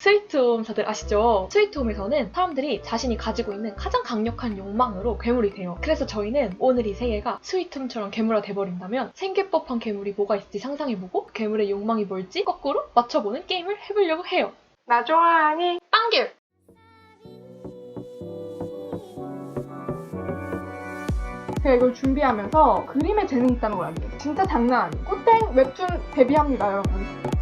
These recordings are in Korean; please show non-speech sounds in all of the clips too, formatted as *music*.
스위트홈 다들 아시죠? 스위트홈에서는 사람들이 자신이 가지고 있는 가장 강력한 욕망으로 괴물이 돼요. 그래서 저희는 오늘 이 세계가 스위트홈처럼 괴물화 돼버린다면 생길 법한 괴물이 뭐가 있을지 상상해보고 괴물의 욕망이 뭘지 거꾸로 맞춰보는 게임을 해보려고 해요. 나 좋아하니? 빵귤! 제가 이걸 준비하면서 그림에 재능이 있다는 걸 알게 됐어요. 진짜 장난 아니에요. 꽃땡 웹툰 데뷔합니다, 여러분.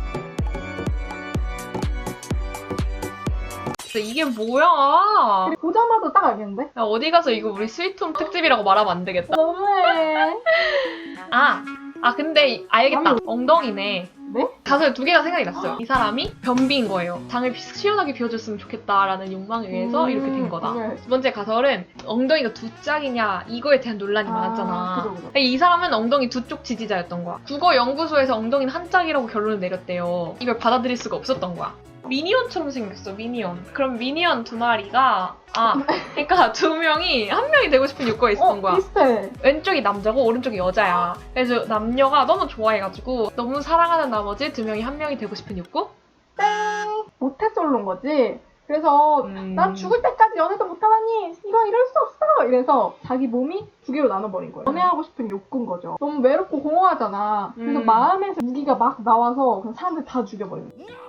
진짜 이게 뭐야? 보자마자 딱 알겠는데? 야, 어디 가서 이거 우리 스위트홈 특집이라고 말하면 안 되겠다. 너무해. 아, 아 근데 알겠다. 엉덩이네. 네? 가사에 두 개가 생각이 났어요. 이 사람이 변비인 거예요. 장을 비- 시원하게 비워줬으면 좋겠다라는 욕망에 의해서 음, 이렇게 된 거다. 네. 두 번째 가설은 엉덩이가 두 짝이냐 이거에 대한 논란이 아, 많았잖아. 그죠, 그죠. 근데 이 사람은 엉덩이 두 쪽 지지자였던 거야. 국어 연구소에서 엉덩이는 한 짝이라고 결론을 내렸대요. 이걸 받아들일 수가 없었던 거야. 미니언처럼 생겼어, 미니언. 그럼 미니언 두 마리가 아, 그러니까 두 명이 한 명이 되고 싶은 욕구가 있었던 어, 거야. 비슷해. 왼쪽이 남자고 오른쪽이 여자야. 그래서 남녀가 너무 좋아해가지고 너무 사랑하는 나머지 두 명이 한 명이 되고 싶은 욕구? 땡! 모태솔로인 거지. 그래서 음. 난 죽을 때까지 연애도 못하다니 이거 이럴 수 없어 이래서 자기 몸이 두 개로 나눠버린 거예요 연애하고 싶은 욕구인 거죠 너무 외롭고 공허하잖아 그래서 음. 마음에서 무기가 막 나와서 그냥 사람들 다 죽여버린 거예요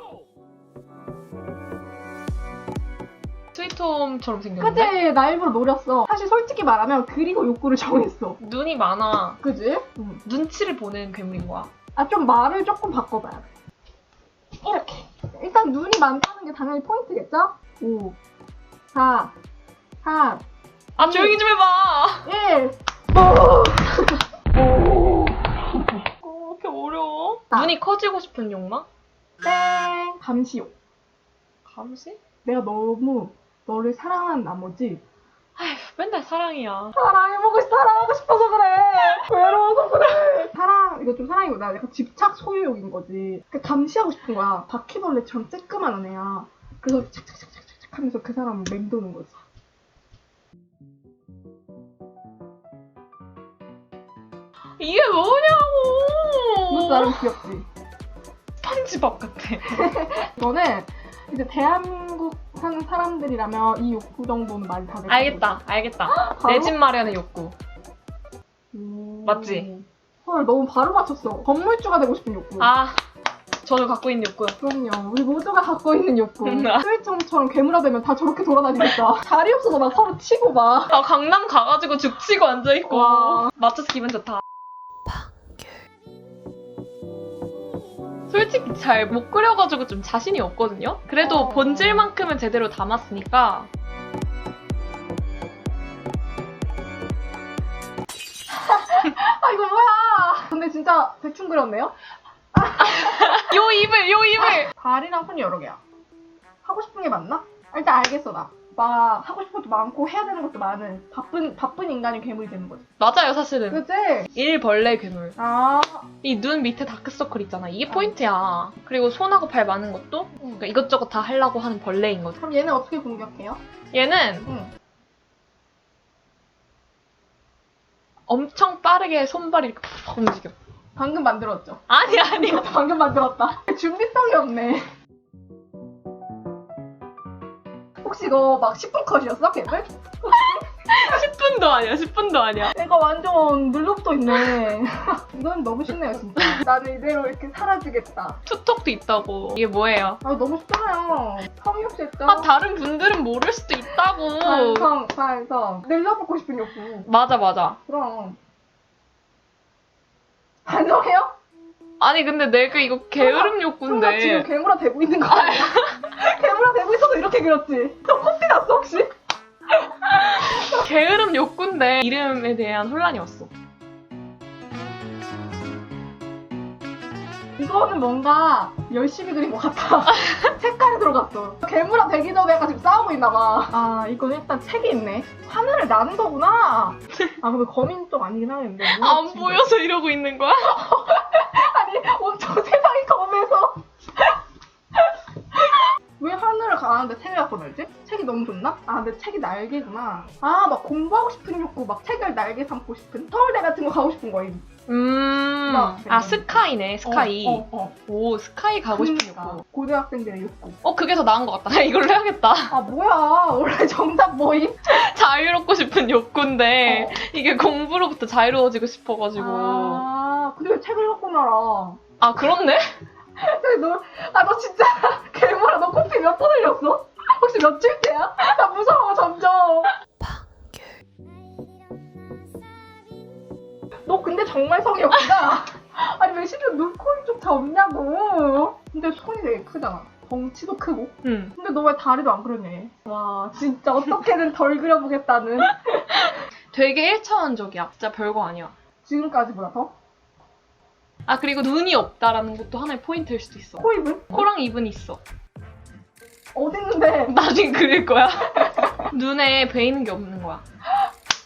스위트홈처럼 생겼는데? 사실 나 일부러 노렸어 사실 솔직히 말하면 그리고 욕구를 정했어 눈이 많아. 그지? 응. 눈치를 보는 괴물인 거야. 아 좀 말을 조금 바꿔봐야 돼 이렇게 일단 눈이 많다는 게 당연히 포인트겠죠? 5 4 3 아 조용히 좀 해봐. 1 어, 이렇게 어려워. 아. 눈이 커지고 싶은 욕망? 땡! 감시욕. 감시? 내가 너무 너를 사랑한 나머지 아휴 맨날 사랑이야. 사랑해보고 싶- 사랑하고 싶어서 그래. 외로워서 그래. 사랑 이거 좀 사랑이보다 약간 집착 소유욕인 거지. 그 감시하고 싶은 거야. 바퀴벌레처럼 쬐끄만한 애야. 그래서 착착착착착 하면서 그 사람을 맴도는 거지. 이게 뭐냐고. 나름 귀엽지. 스펀지밥 같아. *laughs* 이거는 이제 대한민국 사는 사람들이라면 이 욕구 정도는 많이 다들 알겠다, 알겠다. 바로? 내집 마련의 욕구. 음. 맞지? 헐 너무 바로 맞췄어. 건물주가 되고 싶은 욕구. 아, 저도 갖고 있는 욕구. 그럼요. 우리 모두가 갖고 있는 욕구. 음. 스위트홈처럼 괴물화되면 다 저렇게 돌아다니겠다. 자리 없어서 막 서로 치고 막. 나 강남 가가지고 죽치고 앉아있고. 와. 맞춰서 기분 좋다. 솔직히 잘 못 그려가지고 좀 자신이 없거든요? 그래도 어. 본질만큼은 제대로 담았으니까. *laughs* 아 이거 뭐야? 근데 진짜 대충 그렸네요? *laughs* 요 입을, 요 입을! 다리랑 손이 여러 개야. 하고 싶은 게 맞나? 일단 알겠어 나. 막 하고 싶은 것도 많고 해야 되는 것도 많은 바쁜 바쁜 인간이 괴물이 되는 거지. 맞아요, 사실은. 그치? 일벌레 괴물. 아 이 눈 밑에 다크서클 있잖아. 이게 포인트야. 그리고 손하고 발 많은 것도 그러니까 이것저것 다 하려고 하는 벌레인 거지. 그럼 얘는 어떻게 공격해요? 얘는 응. 엄청 빠르게 손발이 이렇게 팍 움직여. 방금 만들었죠. 아니, 아니. 이것도 방금 만들었다. 준비성이 없네. 혹시 이거 막 10분 컷이었어, 걔들? 10분도 *laughs* 아니야, 10분도 아니야. 얘가 완전 눌러붙어 있네. *laughs* 이건 너무 쉽네요, 진짜. 나는 이대로 이렇게 사라지겠다. 투톡도 있다고. 이게 뭐예요? 아, 너무 쉽잖아요. 성의 없이 했죠? 아, 다른 분들은 모를 수도 있다고. 반성, 반성. 늘려붙고 싶은 욕구. 맞아, 맞아. 그럼. 반성해요? 아니, 근데 내가 이거 게으름 설마 지금 욕구인데. 괴물화 되고 있는 거 아니야? *laughs* 괴물화 되고 있어서 이렇게 그렸지. 저 커피 났어, 혹시? 게으름 욕구인데 이름에 대한 혼란이 왔어. 이거는 뭔가 열심히 그린 것 같아. *laughs* 색깔이 들어갔어. 괴물화 되기 전에 약간 지금 싸우고 있나 봐. 아, 이건 일단 책이 있네. 하늘을 나는 거구나. 아, 근데 거민 좀 아니긴 하겠는데. 뭐야, 안. 보여서 이러고 있는 거야? *laughs* 너무 좋나? 아, 근데 책이 날개구나. 아, 막 공부하고 싶은 욕구, 막 책을 날개 삼고 싶은 서울대 같은 거 가고 싶은 거임. 음. 막 아, 스카이네, 스카이. 어, 어, 어. 오, 스카이 가고 싶은 그러니까. 욕구. 고등학생들의 욕구. 어, 그게 더 나은 것 같다. 이걸로 해야겠다. *laughs* 아 뭐야 원래 정답 뭐임? *laughs* 자유롭고 싶은 욕구인데, 어. 이게 공부로부터 자유로워지고 싶어가지고. 아 근데 왜 책을 갖고 날아? 아, 그렇네? *laughs* 너 아 너 진짜 괴물아 너 코피 몇 번 흘렸어? 혹시 몇 줄째야? 나 무서워 점점. 너 근데 정말 성이 없다. 아니 왜 심지어 눈코 입조차 없냐고. 근데 손이 되게 크잖아. 덩치도 크고. 응. 근데 너 왜 다리도 안 그렸냐? 와 진짜 어떻게든 덜 그려보겠다는. 되게 1차원적이야. 진짜 별거 아니야. 지금까지보다 더? 아, 그리고 눈이 없다라는 것도 하나의 포인트일 수도 있어. 코 입은? 코랑 입은 있어. 어딨는데? *laughs* 나중에 그릴 거야. *laughs* 눈에 베이는 게 없는 거야.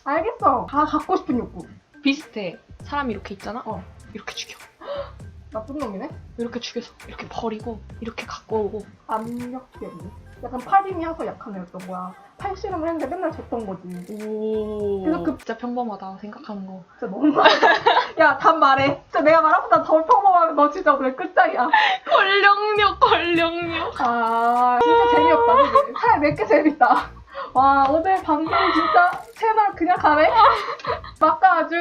알겠어. 다 갖고 싶은 욕구. 비슷해. 사람이 이렇게 있잖아? 어. 이렇게 죽여. *gasps* 나쁜 놈이네? 이렇게 죽여서 이렇게 버리고 이렇게 갖고 오고 압력되네. 약간 팔 힘이 항상 약한 애였던 거야. 팔씨름을 했는데 맨날 졌던 거지. 오 그래서 그- 진짜 평범하다 생각하는 거 진짜 너무. 야, 답 말해. 진짜 내가 말하보다 더 평범하면 너 진짜 오늘 끝장이야. 권력력 권력력 아, 진짜 재미없다. 그지? 차라리 내게 재밌다. 와, 오늘 방송 진짜 채널 그냥 가네? 막가 아주.